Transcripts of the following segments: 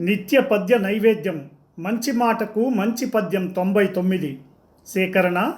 నిత్య పద్య నైవేద్యం మంచి మాటకు మంచి పద్యం తొంభై తొమ్మిది. సేకరణ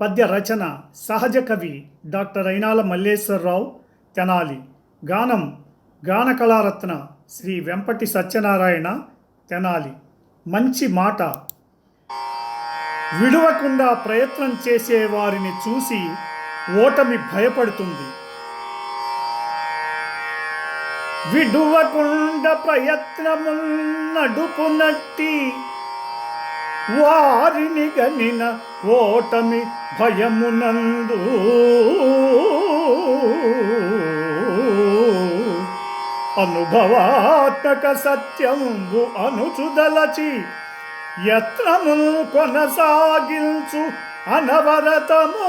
పద్య రచన సహజ కవి డాక్టర్ అయినాల మల్లేశ్వరరావు తెనాలి. గానం గాన కళారత్న శ్రీ వెంపటి సత్యనారాయణ తెనాలి. మంచి మాట. విడవకుండా ప్రయత్నం చేసే వారిని చూసి ఓటమి భయపడుతుంది. విడువకుండ ప్రయత్నము వారిని గనిన ఓటమి భయమునందు. అనుభవాత్మక సత్యంబు అనుచుదలచి యత్నములు కొనసాగించు అనవరతము.